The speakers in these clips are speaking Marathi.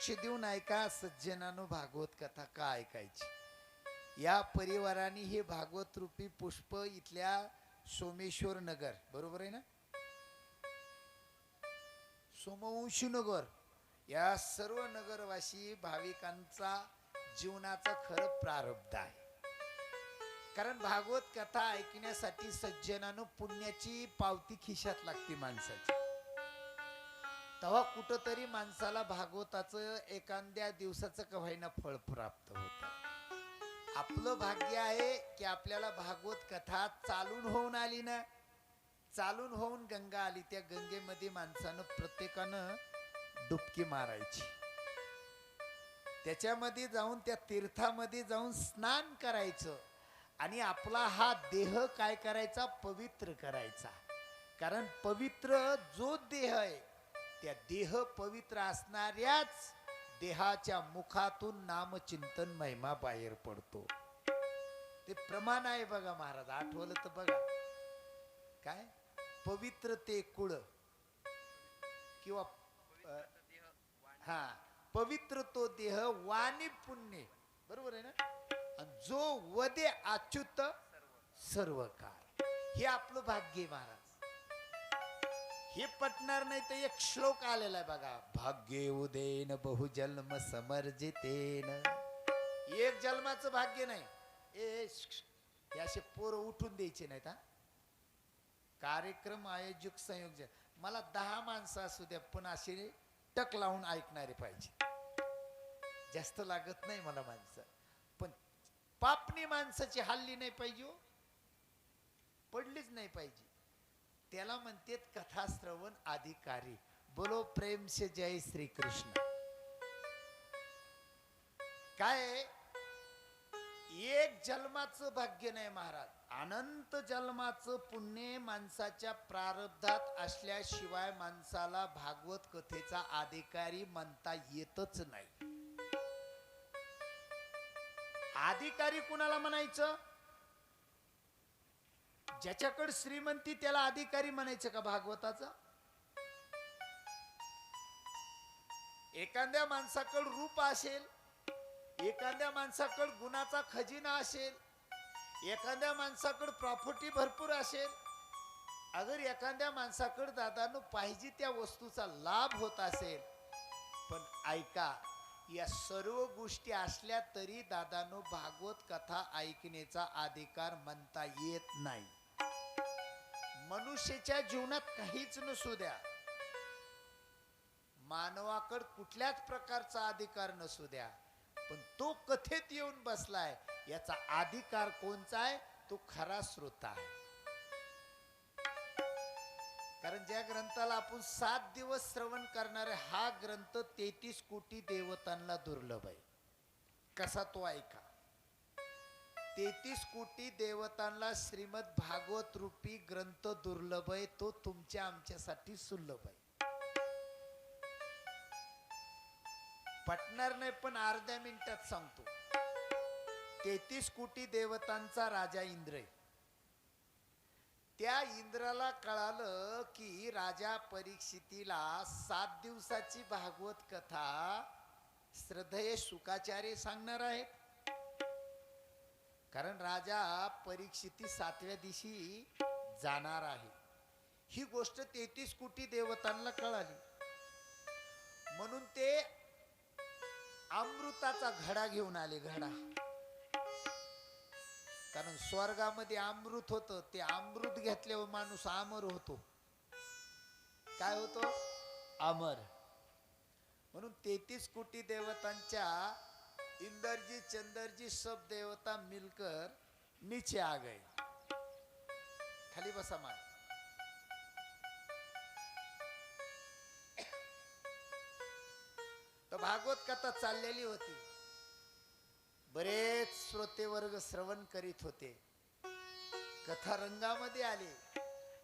लक्ष देऊन ऐका सज्जनानो भागवत कथा का ऐकायची? या परिवाराने हे भागवत रूपी पुष्प इथल्या सोमेश्वर नगर बरोबर आहे ना? सोमवंशी नगर या सर्व नगरवासी भाविकांचा जीवनाचा खरं प्रारब्ध आहे. कारण भागवत कथा ऐकण्यासाठी सज्जनानं पुण्याची पावती खिशात लागते माणसाची. तेव्हा कुठंतरी माणसाला भागवताचं एखाद्या दिवसाचं कव्हायना फळ प्राप्त होत. आपलं भाग्य आहे की आपल्याला भागवत कथा चालून होऊन आली ना चालून होऊन गंगा आली त्या गंगेमध्ये माणसानं प्रत्येकानं डुबकी मारायची. त्याच्यामध्ये जाऊन त्या तीर्थामध्ये जाऊन स्नान करायचं. आणि आपला हा देह काय करायचा? पवित्र करायचा. कारण पवित्र जो देह आहे त्या देह पवित्र असणाऱ्याच देहाच्या मुखातून नामचिंतन महिमा बाहेर पडतो. ते प्रमाण आहे बघा महाराज आठवलं तर बघा. काय? पवित्र ते कुळ किंवा हा पवित्र तो देह वाणी पुण्य. बरोबर आहे ना? जो वदे अच्युत सर्व काळ हे आपलं भाग्य आहे महाराज. हे पटणार नाही तर एक श्लोक आलेला आहे बघा. भाग्य उदेन बहुजन्म समर्जितेन. एक जन्माचं भाग्य नाही. ए असे पोर उठून द्यायचे नाहीत हा. कार्यक्रम आयोजक संयोजक मला दहा माणसं असू द्या पण असे टक लावून ऐकणारे पाहिजे. जास्त लागत नाही मला माणसं. पण पापणी माणसाची हल्ली नाही पाहिजे हो. पडलीच नाही पाहिजे. त्याला म्हणतात कथा श्रवण अधिकारी. बोलो प्रेम से जय श्री कृष्ण काय? एक जन्माचं भाग्य नाही महाराज. अनंत जन्माचं पुण्य माणसाच्या प्रारब्धात असल्याशिवाय माणसाला भागवत कथेचा अधिकारी म्हणता येतच नाही. अधिकारी कुणाला म्हणायचं? ज्याच्याकडे श्रीमंती त्याला अधिकारी म्हणायचं का भागवताचा? एखाद्या माणसाकडे रूप असेल एखाद्या माणसाकडे गुणाचा खजिना असेल एखाद्या माणसाकडे प्रॉपर्टी भरपूर असेल अगर एखाद्या माणसाकडे दादानं पाहिजे त्या वस्तूचा लाभ होत असेल पण ऐका या सर्व गोष्टी असल्या तरी दादानो भागवत कथा ऐकण्याचा अधिकार म्हणता येत नाही. मनुष्याच्या जीवनात काहीच नसू द्या. मानवाकड कुठल्याच प्रकारचा अधिकार नसू द्या. पण तो कथेत येऊन बसलाय याचा अधिकार कोणचा आहे तो खरा श्रोता आहे. कारण ज्या ग्रंथाला आपण सात दिवस श्रवण करणारे हा ग्रंथ तेहतीस कोटी देवतांना दुर्लभ आहे. कसा तो ऐका? तेहतीस कोटी देवतांना श्रीमद भागवत रूपी ग्रंथ दुर्लभ आहे तो तुमच्या आमच्यासाठी सुलभ आहे. पटणार नाही पण अर्ध्या मिनिटात सांगतो. तेहतीस कोटी देवतांचा राजा इंद्र आहे. त्या इंद्राला कळालं की राजा परीक्षितीला सात दिवसाची भागवत कथा श्रद्धेय शुकाचार्य सांगणार आहेत. कारण राजा परीक्षिती सातव्या दिवशी जाणार आहे. ही गोष्ट तेहतीस कोटी देवतांना कळाली. म्हणून ते अमृताचा घडा घेऊन आले घडा. कारण स्वर्गामध्ये अमृत होत ते अमृत घेतल्यावर माणूस अमर होतो. काय होतो? अमर. म्हणून तेहतीस कोटी देवतांच्या इंदरजी चंदरजी सब देवता मिलकर नीचे आ गए। खाली बसा मार। तो भागवत कथा चाललेली होती। बरेच श्रोते वर्ग श्रवण करीत होते। कथा रंगामध्ये आली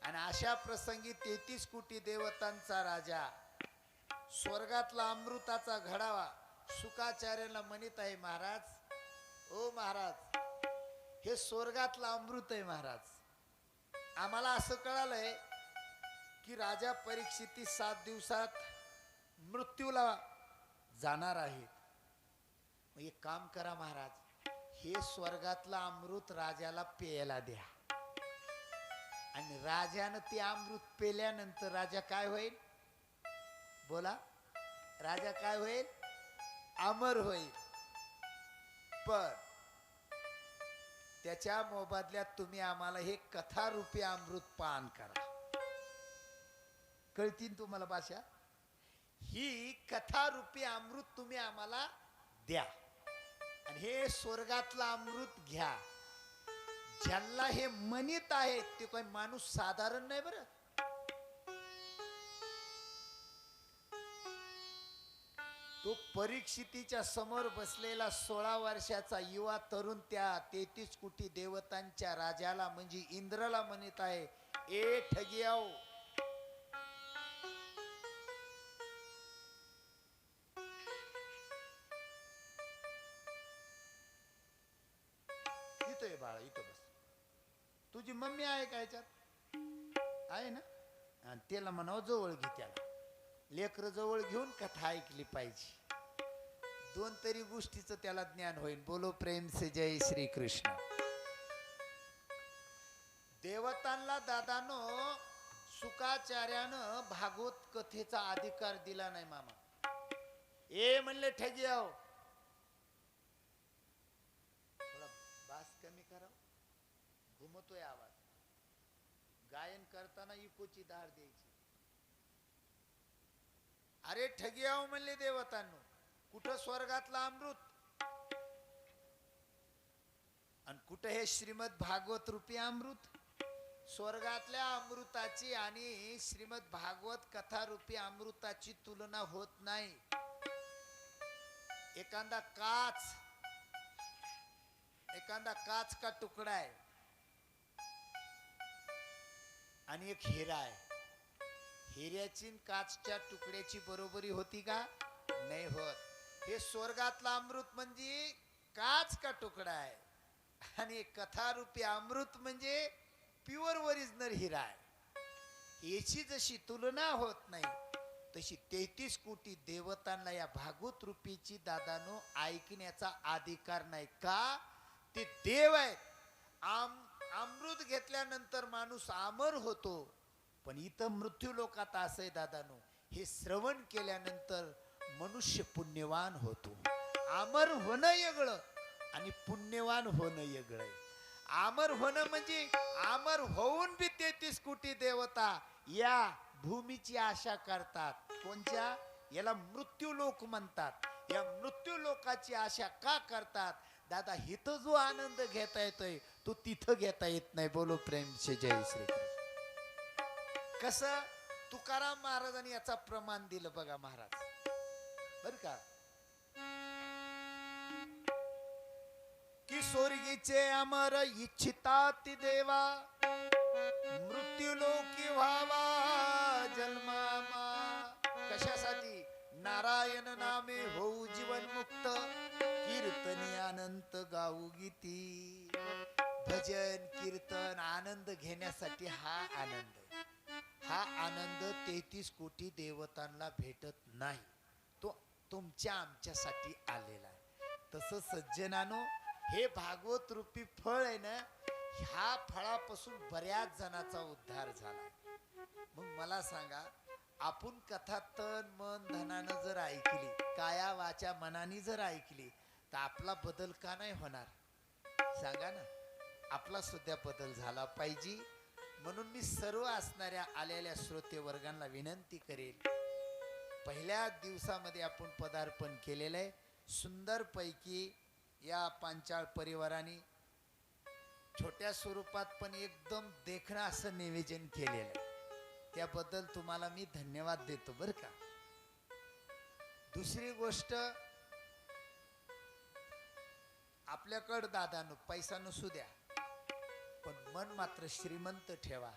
आणि अशा प्रसंगी तेहतीस कोटी देवतांचा राजा स्वर्गातला अमृताचा घडावा सुकाचार्याला म्हणत आहे महाराज ओ महाराज हे स्वर्गातलं अमृत आहे महाराज. आम्हाला असं कळालंय की राजा परीक्षिती सात दिवसात मृत्यूला जाणार आहेत. एक काम करा महाराज हे स्वर्गातलं अमृत राजाला प्यायला द्या. आणि राजानं ते अमृत पेल्यानंतर राजा काय होईल? बोला राजा काय होईल? अमर होईल. पण त्याच्या मोबदल्यात तुम्ही आम्हाला हे कथारूपी अमृत पान करा. कळतील तुम्हाला भाषा? ही कथारूपी अमृत तुम्ही आम्हाला द्या. आणि हे स्वर्गातलं अमृत घ्या. ज्यांना हे मनीत आहे ते काही माणूस साधारण नाही बरं. तो परीक्षितीच्या समोर बसलेला सोळा वर्षाचा युवा तरुण त्या तेहतीस कोटी देवतांच्या राजाला म्हणजे इंद्रला म्हणत आहे ए ठगियाओ. इथं बाळा इथं बस. तुझी मम्मी आहे का याच्यात? आहे ना? आणि त्याला म्हणावं जवळ घे त्याला. लेकर जवळ घेऊन कथा ऐकली पाहिजे. दोन तरी गोष्टीचं त्याला ज्ञान होईल. बोलो प्रेम से जय श्री कृष्ण देवतांना दादानो सुकाचार्यानं भागवत कथेचा अधिकार दिला नाही मामा. ए म्हणले ठगी आहो. थोडा बास कमी करा घुमतोय आवाज. गायन करताना इकोची धार द्यायची. अरे ठगी आहो म्हणले देवतांनो कुठं स्वर्गातला अमृत? आणि कुठं हे श्रीमद भागवत रूपी अमृत? स्वर्गातल्या अमृताची आणि श्रीमद भागवत कथा रूपी अमृताची तुलना होत नाही. एखादा काच एखादा काच का तुकडा आहे? आणि एक हिरा आहे. हिऱ्याची काचच्या तुकड्याची बरोबरी होती का? नाही होत. हे स्वर्गातला अमृत म्हणजे काच का तुकडा आहे? आणि कथारूपी अमृत म्हणजे प्युअर ओरिजिनल हिरा आहे. याची जशी तुलना होत नाही तशी तेहतीस कोटी देवतांना या भागवत रूपीची दादानो ऐकण्याचा अधिकार नाही का? ते देव आहेत. आम अमृत घेतल्यानंतर माणूस अमर होतो. पण इथं मृत्यू लोकात असं आहे दादानो. हे श्रवण केल्यानंतर मनुष्य पुण्यवान होतो. आमर होणं वेगळं आणि पुण्यवान होणं वेगळं आमर अमर होणं म्हणजे अमर होऊन बी तेहतीस कोटी देवता या भूमीची आशा करतात. कोणत्या याला मृत्यू लोक म्हणतात. या मृत्यू लोकाची आशा का करतात? दादा इथं जो आनंद घेता येतोय तो तिथं घेता येत नाही. बोलो प्रेमचे जय श्री कस? तुकाराम महाराजांनी याचा प्रमाण दिलं बघा महाराज. बर का? की स्वर्गीचे अमर इच्छितात देवा मृत्यू लोकी व्हावा जन्मामा. कशासाठी? नारायण नामे होऊ जीवन मुक्त कीर्तनी अनंत गाऊ गीती. भजन कीर्तन आनंद घेण्यासाठी हा आनंद. हा आनंद तेहतीस कोटी देवतांना भेटत नाही. तो तुमच्या आमच्यासाठी आलेला आहे. तसं सज्जनानो हे भागवत रूपी फळ आहे ना ह्या फळापासून बऱ्याच जणाचा उद्धार झाला मग मला सांगा आपण कथा तन मन धनानं जर ऐकली काया वाचा मनाने जर ऐकली तर आपला बदल का नाही होणार? सांगा ना. आपला सुद्धा बदल झाला पाहिजे. म्हणून मी सर्व असणाऱ्या आलेल्या श्रोते वर्गांना विनंती करेल. पहिल्या दिवसामध्ये आपण पदार्पण केलेलं आहे. सुंदर पैकी या पांचाळ परिवाराने छोट्या स्वरूपात पण एकदम देखणं असं निवेदन केलेलं आहे. त्याबद्दल तुम्हाला मी धन्यवाद देतो बरं का. दुसरी गोष्ट आपल्याकडं दादानं पैसा नसू द्या. पण मन मात्र श्रीमंत ठेवा.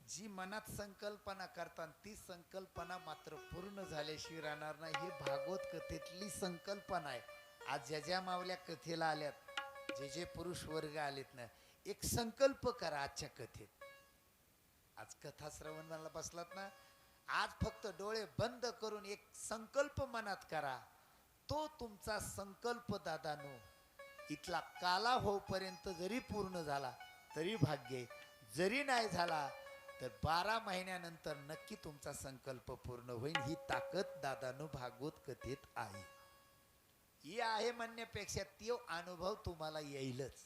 जी मनात संकल्पना करतात ती संकल्पना मात्र पूर्ण झाल्याशिवाय राहणार नाही. ही भागवत कथेतली संकल्पना आहे. आज ज्या ज्या मावल्या कथेला आल्यात जे जे पुरुष वर्ग आलेत ना एक संकल्प करा आजच्या कथेत. आज कथा श्रवणाला बसलात ना आज फक्त डोळे बंद करून एक संकल्प मनात करा. तो तुमचा संकल्प दादानो इथला काला होईपर्यंत जरी पूर्ण झाला तरी भाग्य. जरी नाही झाला तर बारा महिन्यानंतर नक्की तुमचा संकल्प पूर्ण होईल. ही ताकद दादानु भागवत कथेत आहे. ही आहे म्हणण्यापेक्षा तो अनुभव तुम्हाला येईलच.